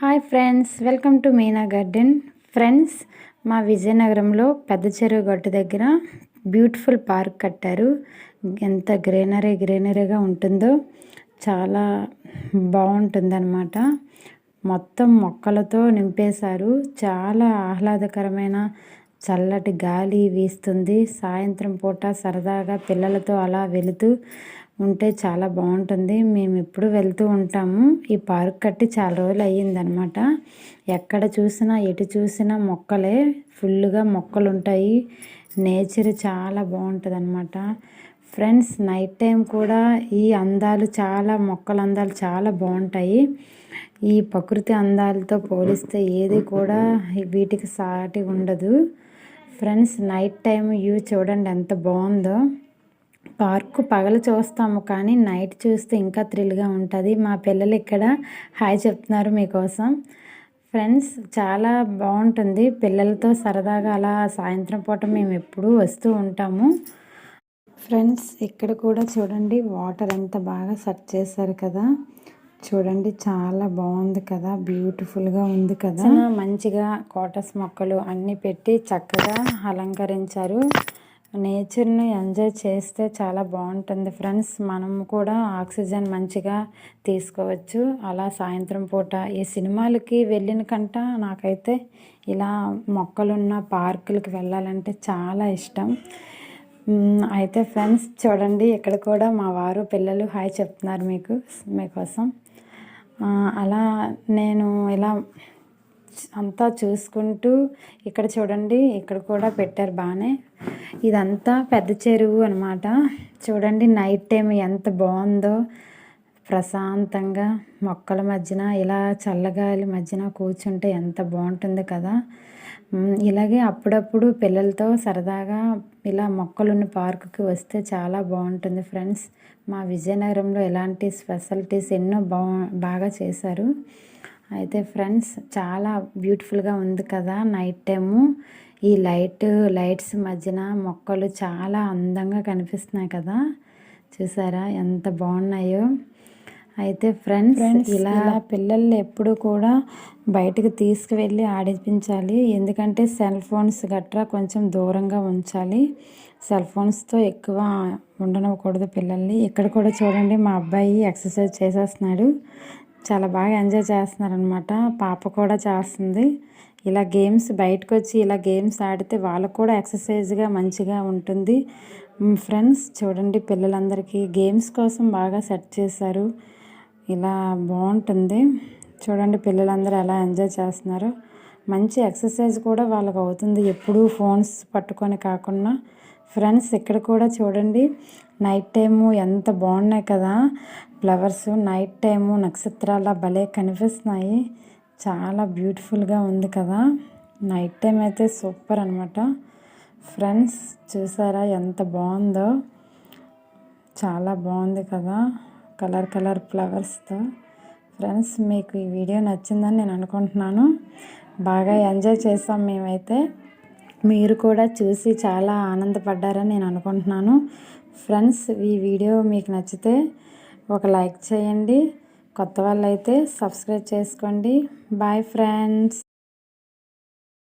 Hi friends welcome to Meena garden friends మా విజయనగరంలో పెద్ద చెరువు గట్టు దగ్గర బ్యూటిఫుల్ పార్క్ కట్టారు. ఎంత గ్రీనరీ గ్రీనరీగా ఉంటుందో చాలా బాగుంటుందన్నమాట. మొత్తం మొక్కలతో నింపేశారు. చాలా ఆహ్లాదకరమైన చల్లటి గాలి వీస్తుంది. సాయంత్రం పూట సరదాగా పిల్లలతో అలా వెళుతూ ఉంటే చాలా బాగుంటుంది. మేము ఎప్పుడు వెళ్తూ ఉంటాము. ఈ పార్క్ కట్టి చాలా రోజులు అయ్యిందనమాట. ఎక్కడ చూసినా ఎటు చూసినా మొక్కలే. ఫుల్గా మొక్కలు ఉంటాయి నేచర్ చాలా బాగుంటుంది అనమాట ఫ్రెండ్స్ నైట్ టైం కూడా ఈ అందాలు చాలా మొక్కల అందాలు చాలా బాగుంటాయి. ఈ ప్రకృతి అందాలతో పోలిస్తే ఏది కూడా వీటికి సాటి ఉండదు ఫ్రెండ్స్ నైట్ టైం వ్యూ చూడండి ఎంత బాగుందో. పార్కు పగలు చూస్తాము కానీ నైట్ చూస్తే ఇంకా థ్రిల్గా ఉంటుంది. మా పిల్లలు ఇక్కడ హాయ్ చెప్తున్నారు మీకోసం. ఫ్రెండ్స్ చాలా బాగుంటుంది. పిల్లలతో సరదాగా అలా సాయంత్రం పూట మేము ఎప్పుడూ వస్తూ ఉంటాము. ఫ్రెండ్స్ ఇక్కడ కూడా చూడండి వాటర్ ఎంత బాగా సెట్ చేశారు కదా. చూడండి చాలా బాగుంది కదా. బ్యూటిఫుల్గా ఉంది కదా. మంచిగా కోటస్ మొక్కలు అన్నీ పెట్టి చక్కగా అలంకరించారు. నేచర్ని ఎంజాయ్ చేస్తే చాలా బాగుంటుంది ఫ్రెండ్స్. మనం కూడా ఆక్సిజన్ మంచిగా తీసుకోవచ్చు. అలా సాయంత్రం పూట ఈ సినిమాలకి వెళ్ళిన కంట నాకైతే ఇలా మొక్కలున్న పార్కులకి వెళ్ళాలంటే చాలా ఇష్టం. అయితే ఫ్రెండ్స్ చూడండి ఇక్కడ కూడా మా వారు పిల్లలు హాయ్ చెప్తున్నారు మీకు మీకోసం అలా నేను ఇలా అంతా చూసుకుంటూ ఇక్కడ చూడండి ఇక్కడ కూడా పెట్టారు బాగానే ఇదంతా పెద్ద చెరువు అనమాట చూడండి నైట్ టైం ఎంత బాగుందో. ప్రశాంతంగా మొక్కల మధ్యన ఇలా చల్లగాలి మధ్యన కూర్చుంటే ఎంత బాగుంటుంది కదా. ఇలాగే అప్పుడప్పుడు పిల్లలతో సరదాగా ఇలా మొక్కలున్న పార్కుకి వస్తే చాలా బాగుంటుంది ఫ్రెండ్స్ మా విజయనగరంలో ఎలాంటి స్పెషాలిటీస్ ఎన్నో బా బాగా చేశారు. అయితే ఫ్రెండ్స్ చాలా బ్యూటిఫుల్గా ఉంది కదా నైట్ టైము ఈ లైట్ లైట్స్ మధ్యన మొక్కలు చాలా అందంగా కనిపిస్తున్నాయి కదా. చూసారా ఎంత బాగున్నాయో. అయితే ఫ్రెండ్స్ ఇలా పిల్లల్ని ఎప్పుడు కూడా బయటకు తీసుకువెళ్ళి ఆడిపించాలి. ఎందుకంటే సెల్ ఫోన్స్ గట్రా కొంచెం దూరంగా ఉంచాలి. సెల్ ఫోన్స్తో ఎక్కువ ఉండనకూడదు పిల్లల్ని. ఇక్కడ కూడా చూడండి మా అబ్బాయి ఎక్సర్సైజ్ చేసేస్తున్నాడు. చాలా బాగా ఎంజాయ్ చేస్తున్నారనమాట పాప కూడా చేస్తుంది. ఇలా గేమ్స్ బయటకు వచ్చి ఇలా గేమ్స్ ఆడితే వాళ్ళకు కూడా ఎక్సర్సైజ్గా మంచిగా ఉంటుంది. ఫ్రెండ్స్ చూడండి పిల్లలందరికీ గేమ్స్ కోసం బాగా సెట్ చేశారు. ఇలా బాగుంటుంది. చూడండి పిల్లలందరూ ఎలా ఎంజాయ్ చేస్తున్నారు. మంచి ఎక్సర్సైజ్ కూడా వాళ్ళకి అవుతుంది. ఎప్పుడూ ఫోన్స్ పట్టుకొని కాకుండా ఫ్రెండ్స్ ఇక్కడ కూడా చూడండి నైట్ టైము ఎంత బాగున్నాయి కదా. ఫ్లవర్స్ నైట్ టైము నక్షత్రాల భలే కనిపిస్తున్నాయి. చాలా బ్యూటిఫుల్గా ఉంది కదా. నైట్ టైం అయితే సూపర్ అనమాట ఫ్రెండ్స్ చూసారా ఎంత బాగుందో. చాలా బాగుంది కదా కలర్ కలర్ ఫ్లవర్స్తో ఫ్రెండ్స్ మీకు ఈ వీడియో నచ్చిందని నేను అనుకుంటున్నాను. బాగా ఎంజాయ్ చేసాం మేమైతే. మీరు కూడా చూసి చాలా ఆనందపడ్డారని నేను అనుకుంటున్నాను. ఫ్రెండ్స్ ఈ వీడియో మీకు నచ్చితే ఒక లైక్ చేయండి. కొత్త వాళ్ళు అయితే సబ్స్క్రైబ్ చేసుకోండి. Bye friends.